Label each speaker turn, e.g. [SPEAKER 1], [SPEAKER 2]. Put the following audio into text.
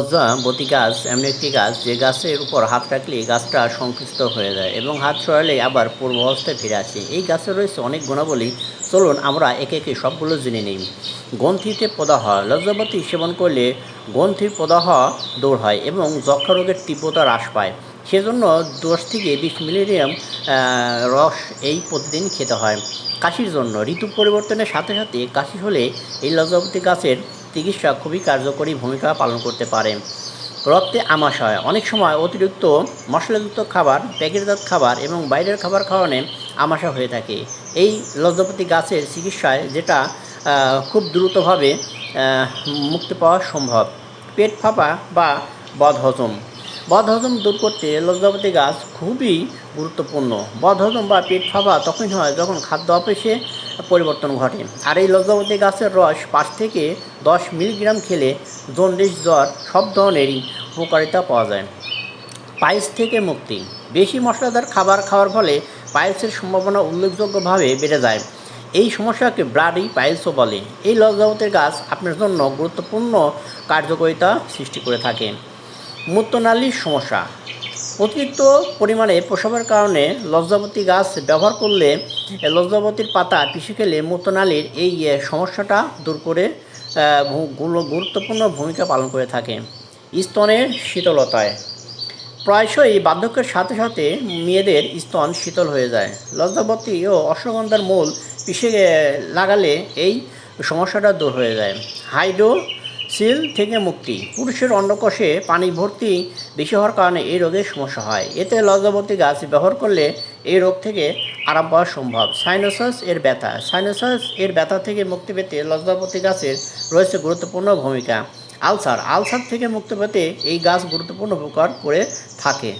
[SPEAKER 1] লজ্জাবতী গাছ, এমন একটি গাছ যে গাছের উপর হাত রাখলে গাছটা সংকুচিত হয়ে যায় এবং হাত সরালে আবার পূর্ব অবস্থায় ফিরে আসে। এই গাছে রয়েছে অনেক গুণাবলী। চলুন আমরা একে একে সবগুলো জেনে নিই। গ্রন্থিতে প্রদাহ, লজ্জাবতী সেবন করলে গ্রন্থির প্রদাহ দূর হয় এবং যক্ষা রোগের তীব্রতা হ্রাস পায়। সেজন্য দশ থেকে বিশ মিলিগ্রাম রস এই প্রতিদিন খেতে হয়। কাশির জন্য ঋতু পরিবর্তনের সাথে সাথে কাশি হলে এই লজ্জাবতী গাছের চিকিৎসা খুবই কার্যকরী ভূমিকা পালন করতে পারে। রক্তে আমাশয় অনেক সময় অতিরিক্ত মশলাযুক্ত খাবার, প্যাকেটজাত খাবার এবং বাইরের খাবার খাওয়ানো আমাশা হয়ে থাকে। এই লজ্জাপতি গাছের চিকিৎসায় যেটা খুব দ্রুতভাবে মুক্তি পাওয়া সম্ভব। পেট ফাঁপা বা বদহজম। বদহজম দূর করতে লজ্জাপতি গাছ খুবই গুরুত্বপূর্ণ। বদহজম বা পেট ফাঁপা তখন হয় যখন খাদ্য অপেশে পরিবর্তন ঘটে। আর এই লজ্জাপতি গাছের রস পাঁচ থেকে দশ মিলিগ্রাম খেলে জন্ডিস, জ্বর, সব ধরনেরই উপকারিতা পাওয়া যায়। পায়েস থেকে মুক্তি। বেশি মশলাদার খাবার খাওয়ার ফলে পায়েসের সম্ভাবনা উল্লেখযোগ্যভাবে বেড়ে যায়। এই সমস্যাকে ব্লাডি পাইলসও বলে। এই লজ্জাবতের গাছ আপনার জন্য গুরুত্বপূর্ণ কার্যকারিতা সৃষ্টি করে থাকে। মূত্রনালীর সমস্যা। অতিরিক্ত পরিমাণে প্রসবের কারণে লজ্জাবতী গাছ ব্যবহার করলে লজ্জাবতীর পাতা পিষে খেলে মূত্রনালীর এই সমস্যাটা দূর করে গুরুত্বপূর্ণ ভূমিকা পালন করে থাকে স্তনের শীতলতায়। প্রায়শই বার্ধক্যের সাথে সাথে মেয়েদের স্তন শীতল হয়ে যায়। লজ্জাবতী ও অশ্বগন্ধার মূল পিষে লাগালে এই সমস্যাটা দূর হয়ে যায়। হাইড্রো সিল থেকে মুক্তি। পুরুষের অন্ডকোষে পানি ভর্তি বেশি হওয়ার কারণে এই রোগের সমস্যা হয়। এতে লজ্জাবতী গাছ ব্যবহার করলে এই রোগ থেকে আরাম পাওয়া সম্ভব। সাইনোসাস এর ব্যথা। সাইনোসাস এর ব্যথা থেকে মুক্তি পেতে লজ্জাবতী গাছের রয়েছে গুরুত্বপূর্ণ ভূমিকা। আলসার। আলসার থেকে মুক্তি পেতে এই গাছ গুরুত্বপূর্ণ উপকার করে থাকে।